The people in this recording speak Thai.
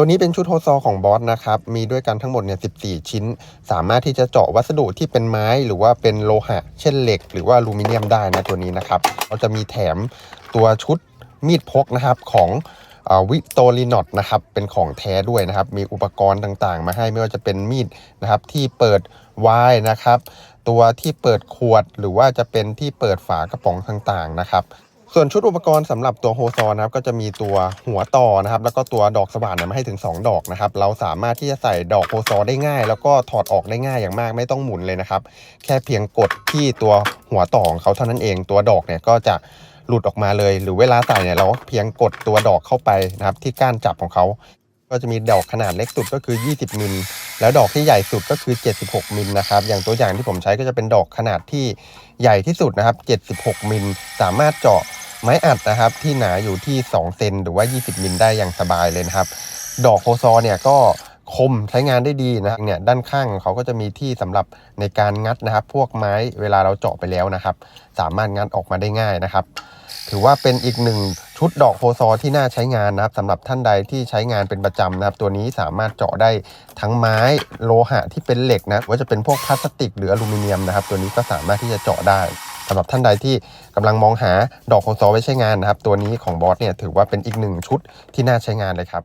ตัวนี้เป็นชุดโฮซอของบอสนะครับ มีด้วยกันทั้งหมดเนี่ย14 ชิ้น สามารถที่จะเจาะวัสดุที่เป็นไม้หรือว่าเป็นโลหะ เช่นเหล็ก หรือว่าอลูมิเนียมได้นะตัวนี้นะครับเราจะมีแถมตัวชุดมีดพกนะครับของวิโตลินอตนะครับเป็นของแท้ด้วยนะครับ มีอุปกรณ์ต่างๆ มาให้ไม่ว่าจะเป็นมีดนะครับที่เปิดวน์นะครับ ตัวที่เปิดขวดหรือว่าจะเป็นที่เปิดฝากระป๋องต่างๆนะครับ ส่วนชุดอุปกรณ์สำหรับตัวโฮซอนนะครับก็จะมีตัวหัวต่อนะครับ แล้วก็ตัวดอกสว่านเนี่ยมาให้ถึง 2 ดอกนะครับ เราสามารถที่จะใส่ดอกโฮซอได้ง่าย แล้วก็ถอดออกได้ง่ายอย่างมากไม่ต้องหมุนเลยนะครับ แค่เพียงกดที่ตัวหัวต่อของเขาเท่านั้นเองตัวดอกเนี่ยก็จะหลุดออกมาเลย หรือเวลาใส่เนี่ยเราก็เพียงกดตัวดอกเข้าไปนะครับ ที่ก้านจับของเขา ก็จะมีดอกขนาดเล็กสุดก็คือ 20 มิล แล้วดอกที่ใหญ่สุดก็คือ 76 มิลนะครับ อย่างตัวอย่างที่ผมใช้ก็จะเป็นดอกขนาดที่ใหญ่ที่สุดนะครับ 76 มิล สามารถเจาะ ไม้อัดนะครับที่หนาอยู่ที่ 2 เซนหรือว่า 20 มิลได้อย่างสบายเลยนะครับ ดอกโคซอเนี่ยก็คมใช้งานได้ดีนะเนี่ยด้านข้างเขาก็จะมีที่สำหรับในการงัดนะครับ พวกไม้เวลาเราเจาะไปแล้วนะครับ สามารถงัดออกมาได้ง่ายนะครับ ถือว่าเป็นอีกหนึ่งชุดดอกโพซอที่น่าใช้งานนะครับสำหรับท่านใดที่ใช้งานเป็นประจำนะครับ ตัวนี้สามารถเจาะได้ทั้งไม้โลหะที่เป็นเหล็กนะว่าจะเป็นพวกพลาสติกหรืออลูมิเนียมนะครับ ตัวนี้ก็สามารถที่จะเจาะได้ สำหรับท่านใดที่กำลังมองหาดอกโพซอไว้ใช้งานนะครับ ตัวนี้ของบอสเนี่ยถือว่าเป็นอีกหนึ่งชุดที่น่าใช้งานเลยครับ